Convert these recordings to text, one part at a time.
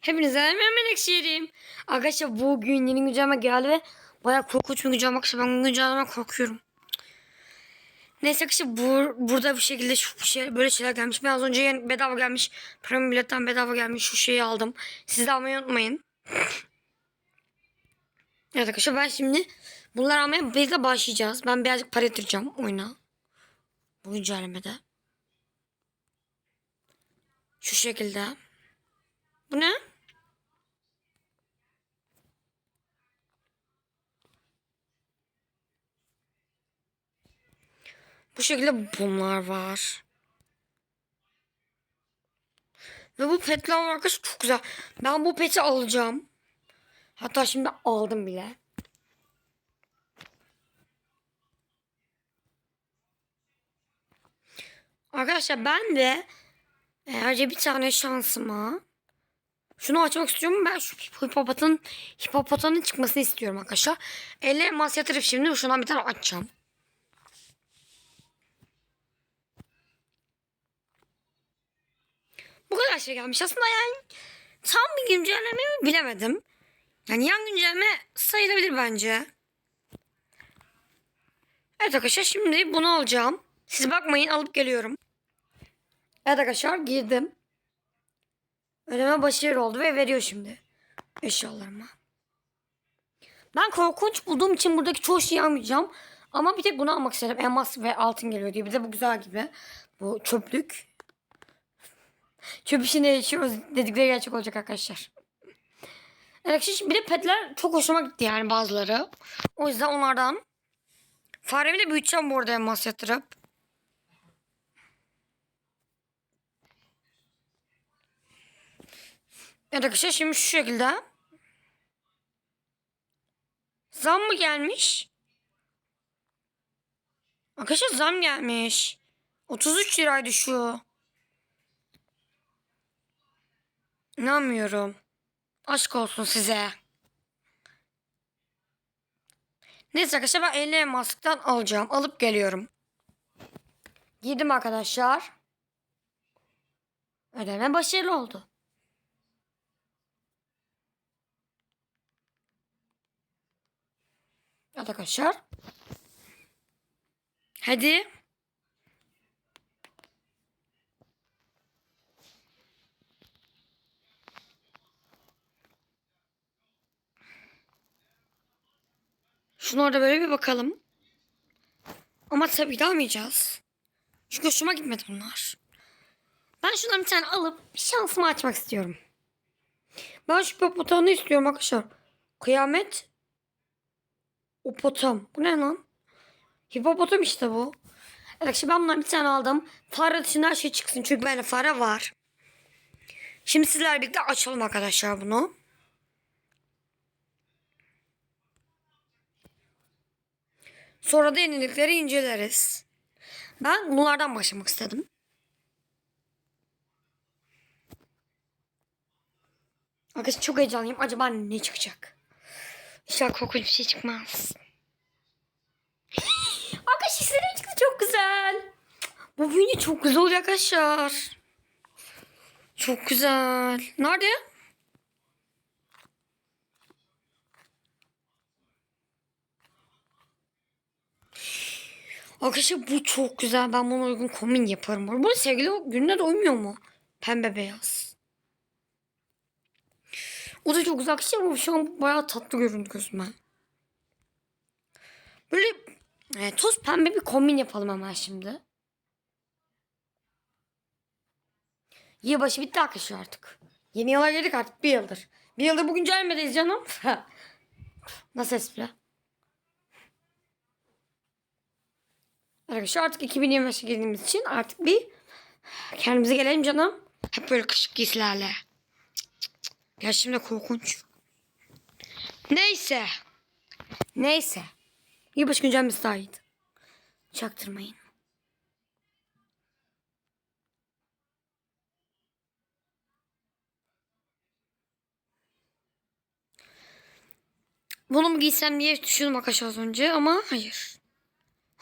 Hepinize hemen ekşiyelim. Arkadaşlar bugün yeni güncelleme geldi ve bayağı korkunç bir güncelleme. Arkadaşlar ben bu güncellemeden korkuyorum. Neyse arkadaşlar bu, burada bu şekilde şu şey, böyle şeyler gelmiş. Ben az önce yeni bedava gelmiş. Premium biletten bedava gelmiş. Şu şeyi aldım. Siz de almayı unutmayın. Evet arkadaşlar ben şimdi bunları almaya birlikte başlayacağız. Ben birazcık para yatıracağım oyuna. Bu güncellemede. Şu şekilde. Bu ne? Bu şekilde bunlar var. Ve bu petler arkadaşlar çok güzel. Ben bu peti alacağım. Hatta şimdi aldım bile. Arkadaşlar ben de eğer bir tane şansıma şunu açmak istiyorum. Ben şu hipopotun hipopotanın çıkmasını istiyorum arkadaşlar. Elle elmas yatırıp şimdi şundan bir tane açacağım. Bu kadar şey gelmiş. Aslında yani tam bir güncelleme mi bilemedim. Yani yan güncelleme sayılabilir bence. Evet arkadaşlar şimdi bunu alacağım. Siz bakmayın alıp geliyorum. Evet arkadaşlar girdim. Ödeme başarılı oldu ve veriyor şimdi eşyalarıma. Ben korkunç bulduğum için buradaki çoğu şeyi almayacağım. Ama bir tek bunu almak istedim. Elmas ve altın geliyor diye. Bir de bu güzel gibi. Bu çöplük. Çöp işine yaşıyoruz dedikleri gerçek olacak arkadaşlar. Şimdi bir de petler çok hoşuma gitti yani bazıları. O yüzden onlardan faremi de büyüteceğim bu arada elmas yatırıp. Evet arkadaşlar şimdi şu şekilde. Zam mı gelmiş? Arkadaşlar zam gelmiş. 33 liraydı şu. İnanmıyorum. Aşk olsun size. Neyse arkadaşlar ben 50 elmaslıktan alacağım. Alıp geliyorum. Girdim arkadaşlar. Ödeme başarılı oldu. Arkadaşlar. Hadi. Şunu orada böyle bir bakalım. Ama tabii ki almayacağız. Çünkü hoşuma gitmedi bunlar. Ben şundan bir tane alıp şansımı açmak istiyorum. Ben şu hipopotamı istiyorum arkadaşlar. Kıyamet. Opotam. Bu ne lan? Hipopotam işte bu. Evet şimdi ben bundan bir tane aldım. Fare dışında her şey çıksın. Çünkü bende fare var. Şimdi sizlerle birlikte açalım arkadaşlar bunu. Sonra da yenilikleri inceleriz. Ben bunlardan başlamak istedim. Arkadaşlar çok heyecanlıyım. Acaba ne çıkacak? İnşallah korkunç bir şey çıkmaz. Arkadaşlar istediğim çıktı çok güzel. Bu video çok güzel olacak arkadaşlar. Çok güzel. Nerede? Arkadaşlar bu çok güzel. Ben buna uygun kombin yaparım. Bu sevgili gününe de mu? Pembe beyaz. O da çok güzel arkadaşlar ama şu an bayağı tatlı göründü gözüme. Böyle e, toz pembe bir kombin yapalım hemen şimdi. Yılbaşı bitti arkadaşlar artık. Yeni yıla girdik artık bir yıldır. Bir yıldır bugün gelmedeyiz canım. Nasıl espri? Arkadaşlar artık 2025'e girdiğimiz için artık bir kendimize gelelim canım. Hep böyle kışık giysilerle. Ya şimdi korkunç. Neyse. Neyse. Yılbaşı güncellemesi daha iyiydi. Çaktırmayın. Bunu mu giysem diye düşündüm arkadaşlar az önce ama hayır.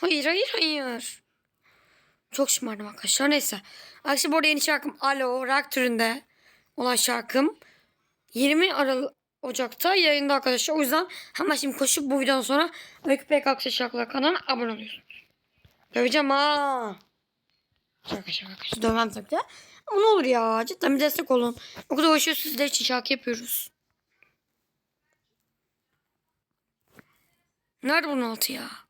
Hayır hayır hayır. Çok şımardım arkadaşlar. Neyse. Bu arada yeni şarkım Alo rock türünde olan şarkım. 20 Aralık Ocak'ta yayında arkadaşlar. O yüzden hemen şimdi koşup bu videodan sonra Öykü PKK Şarkılar kanalına abone oluyorsunuz. Döveceğim ha. Şaka şaka şaka. Dövmem tabii de. Ama ne olur ya cidden bir destek olun. O kadar uğraşıyoruz sizler için şarkı yapıyoruz. Nerede bunun altı ya?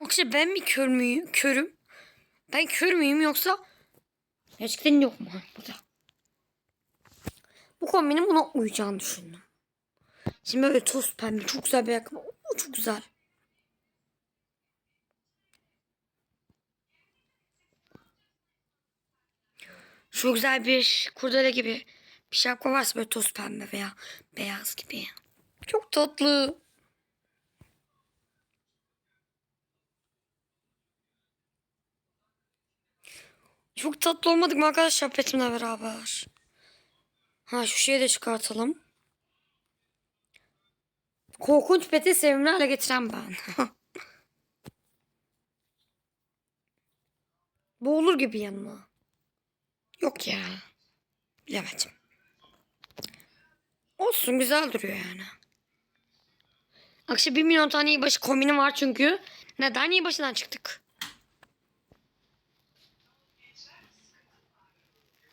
Yoksa ben mi kör müyüm? Körüm. Ben kör müyüm yoksa gerçekten yok mu burada? Bu kombinin buna uyacağını düşündüm. Şimdi böyle toz pembe çok güzel bir ayakkabı. Oo, çok güzel. Şu güzel bir kurdele gibi bir şapka varsa böyle toz pembe veya beyaz gibi. Çok tatlı. Çok tatlı olmadık mı arkadaşlar petimle beraber? Ha şu şeyi de çıkartalım. Korkunç peti sevimli hale getiren ben. Bu olur gibi yanıma. Yok ya. Bilemedim. Olsun güzel duruyor yani. Akşam bir milyon tane iyi başı kombinim var çünkü. Neden iyi başından çıktık?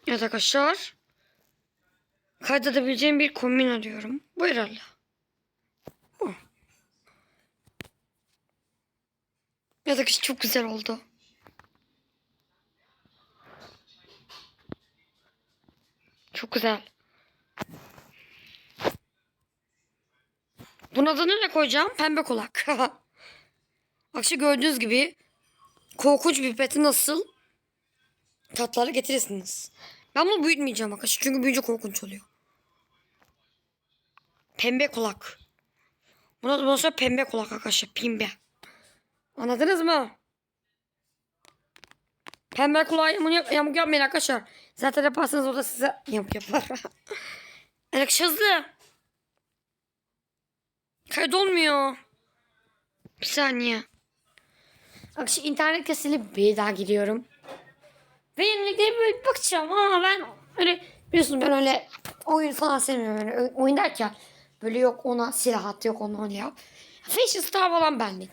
Evet arkadaşlar. Kaydedebileceğim bir kombin arıyorum. Bu herhalde. Bu. Evet arkadaşlar çok güzel oldu. Çok güzel. Bunun adını ne koyacağım? Pembe kulak. Akşam gördüğünüz gibi korkunç bir peti nasıl tatları getirirsiniz. Ben bunu büyütmeyeceğim arkadaşlar. Çünkü büyüyünce korkunç oluyor. Pembe kulak. Buna bundan sonra pembe kulak arkadaşlar. Pembe. Anladınız mı? Pembe kulağa yamuk, yamuk yapmayın arkadaşlar. Zaten yaparsanız o da size yamuk yapar. Alex hızlı. Kaydolmuyor. Bir saniye. Arkadaşlar internet kesilip bir daha giriyorum. Ve yeniliklere böyle bakacağım ama ben öyle biliyorsunuz ben öyle oyun falan sevmiyorum. Yani Ö- oyun derken böyle yok ona silah at yok ona onu yap. Fashion Star falan benlik.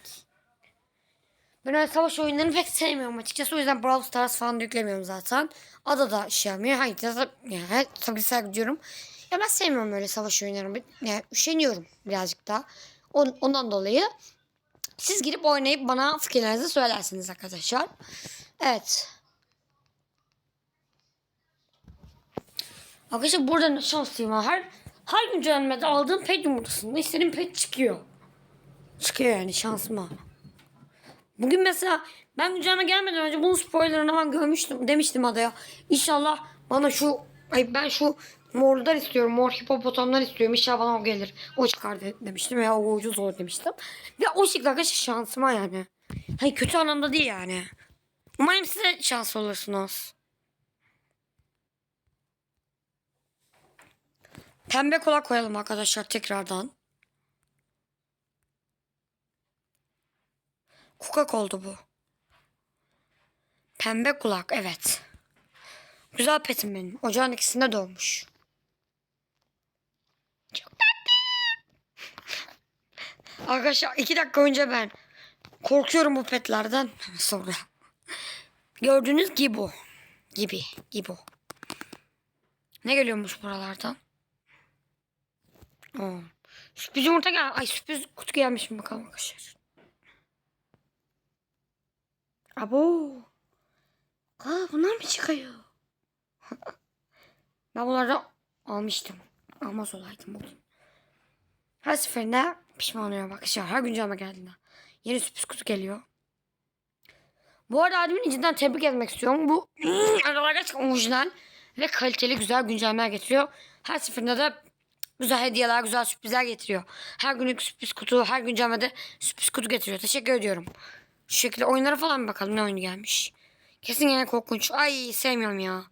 Ben öyle savaş oyunlarını pek sevmiyorum açıkçası. O yüzden Brawl Stars falan da yüklemiyorum zaten. Ada da şey yapmıyor. Hangi yani, tabii saygı diyorum. Ya ben sevmiyorum öyle savaş oyunlarını. Yani üşeniyorum birazcık daha. On- ondan dolayı siz girip oynayıp bana fikirlerinizi söylersiniz arkadaşlar. Evet. Arkadaşlar burada ne şanslıyım ha. Her, her güncellemede aldığım pet yumurtasında istediğim pet çıkıyor. Çıkıyor yani şansıma. Bugün mesela ben güncelleme gelmeden önce bunun spoilerını ben görmüştüm. Demiştim adaya. İnşallah bana şu ay ben şu morlar istiyorum. Mor hipopotamlar istiyorum. İnşallah bana o gelir. O çıkar de- demiştim. Ya o ucuz olur demiştim. Ve o çıktı arkadaşlar şansıma yani. Hayır kötü anlamda değil yani. Umarım size şans olursunuz. Pembe kulak koyalım arkadaşlar tekrardan. Kukak oldu bu. Pembe kulak evet. Güzel petim benim. Ocağın ikisinde doğmuş. Çok tatlı. Arkadaşlar iki dakika önce ben korkuyorum bu petlerden sonra. Gördüğünüz gibi bu. Gibi. Gibi. Ne geliyormuş buralardan? Aa, sürpriz yumurta gel. Ay sürpriz kutu gelmiş mi bakalım arkadaşlar. Abo. Aa bunlar mı çıkıyor? ben bunları almıştım. Almaz olaydım bugün. Her seferinde pişman oluyorum arkadaşlar. Her güncelleme geldiğinde. Yeni sürpriz kutu geliyor. Bu arada admin cidden tebrik etmek istiyorum. Bu aralar gerçekten orijinal ve kaliteli güzel güncellemeler getiriyor. Her seferinde de güzel hediyeler, güzel sürprizler getiriyor. Her günlük sürpriz kutu, her güncellemede sürpriz kutu getiriyor. Teşekkür ediyorum. Şu şekilde oyunlara falan bakalım ne oyunu gelmiş. Kesin yine korkunç. Ay sevmiyorum ya.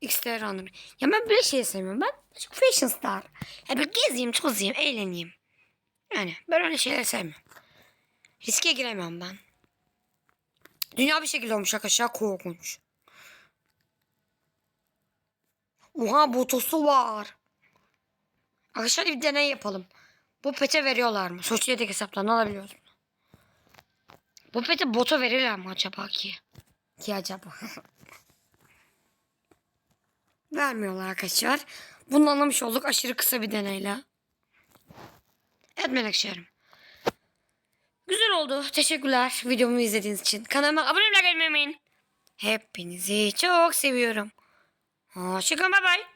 XTR Runner. Ya ben böyle şey sevmiyorum. Ben çok Fashion Star. Ya bir gezeyim, tozayım, eğleneyim. Yani ben öyle şeyler sevmiyorum. Riske giremiyorum ben. Dünya bir şekilde olmuş arkadaşlar. Korkunç. Oha botosu var. Arkadaşlar bir deney yapalım. Bu pete veriyorlar mı? Sosyetik hesaplarını alabiliyoruz mu? Bu pete bota verirler mi acaba ki? Ki acaba? Vermiyorlar arkadaşlar. Bunu anlamış olduk aşırı kısa bir deneyle. Evet Melekşehir'im. Güzel oldu. Teşekkürler videomu izlediğiniz için. Kanalıma abone olmayı unutmayın. Hepinizi çok seviyorum. Hoşçakalın bay bay.